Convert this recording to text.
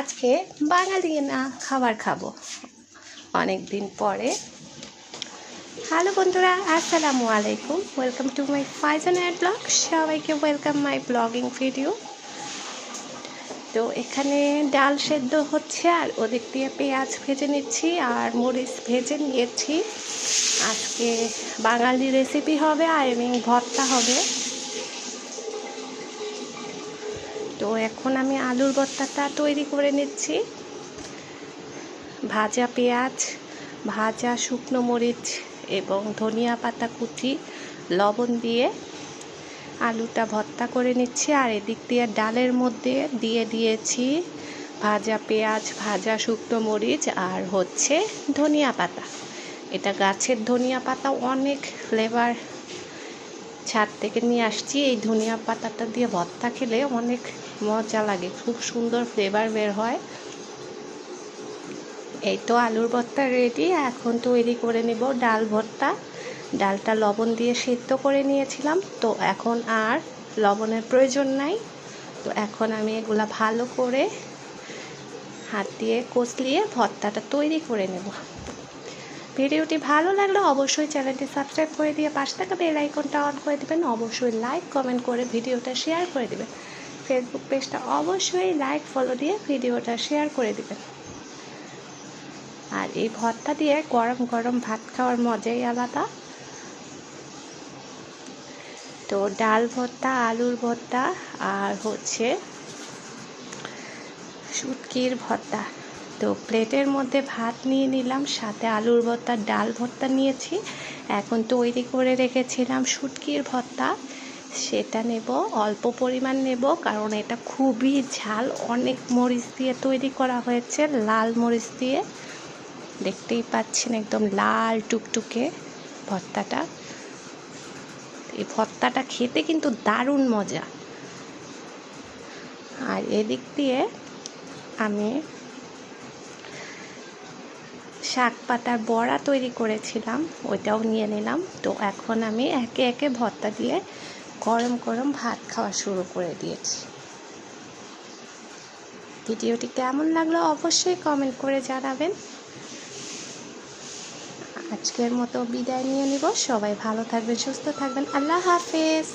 আজকে বাঙালি না খাবার খাব। অনেক দিন পরে। হ্যালো বন্ধুরা, আসসালামু আলাইকুম। Welcome to my Faizan ad blog সবাইকে ওয়েলকাম মাই ব্লগিং ভিডিও তো এখানে ডাল সেদ্ধ হচ্ছে, আর ওদিক দিয়ে পেঁয়াজ ভেজে নিচ্ছি, আর মরিচ ভেজে নিয়েছি। আজকে বাঙালি রেসিপি হবে, আর এবং ভর্তা হবে। তো এখন আমি আলুর ভর্তাটা তৈরি করে নিচ্ছি। ভাজা পেঁয়াজ, ভাজা শুকনো মরিচ এবং ধনিয়া পাতা কুচি, লবণ দিয়ে আলুটা ভর্তা করে নিচ্ছি। আর এদিক দিয়ে ডালের মধ্যে দিয়ে দিয়েছি ভাজা পেঁয়াজ, ভাজা শুকনো মরিচ আর হচ্ছে ধনিয়া পাতা। এটা গাছের ধনিয়া পাতা, অনেক ফ্লেভার ছাদ থেকে নিয়ে আসছি। এই ধনিয়া পাতাটা দিয়ে ভর্তা খেলে অনেক মজা লাগে, খুব সুন্দর ফ্লেভার বের হয়। এই তো আলুর ভর্তা রেডি এখন তৈরি করে নেব ডাল ভর্তা। ডালটা লবণ দিয়ে সেদ্ধ করে নিয়েছিলাম, তো এখন আর লবণের প্রয়োজন নাই। তো এখন আমি এগুলা ভালো করে হাত দিয়ে কষলিয়ে ভর্তাটা তৈরি করে নেব। ভিডিওটি ভালো লাগলে অবশ্যই চ্যানেলটি সাবস্ক্রাইব করে দিয়ে পাশ থাকা বেল আইকনটা অন করে দেবেন। অবশ্যই লাইক, কমেন্ট করে ভিডিওটা শেয়ার করে দেবেন। ফেসবুক পেজটা অবশ্যই লাইক ফলো দিয়ে ভিডিওটা শেয়ার করে দেবেন। আর এই ভর্তা দিয়ে গরম গরম ভাত খাওয়ার মজাই আলাদা। তো ডাল ভর্তা, আলুর ভর্তা, আর হচ্ছে শুটকির ভর্তা। তো প্লেটের মধ্যে ভাত নিয়ে নিলাম, সাথে আলুর ভর্তা, ডাল ভর্তা নিয়েছি। এখন তৈরি করে রেখেছিলাম শুটকির ভর্তা। সেটা নেব, অল্প পরিমাণ নেব, কারণ এটা খুবই ঝাল। অনেক মরিচ দিয়ে তৈরি করা হয়েছে, লাল মরিচ দিয়ে। দেখতেই পাচ্ছেন একদম লাল টুকটুকে ভর্তাটা। এই ভর্তাটা খেতে কিন্তু দারুণ মজা। আর এদিক দিয়ে আমি শাক পাতার বড়া তৈরি করেছিলাম, ওইটাও নিয়ে নিলাম। তো এখন আমি একে একে ভর্তা দিয়ে গরম গরম ভাত খাওয়া শুরু করে দিয়েছি। ভিডিওটি কেমন লাগল অবশ্যই কমেন্ট করে জানাবেন। আজকের মতো বিদায় নিয়ে নিব। সবাই ভালো থাকবেন, সুস্থ থাকবেন। আল্লাহ হাফেজ।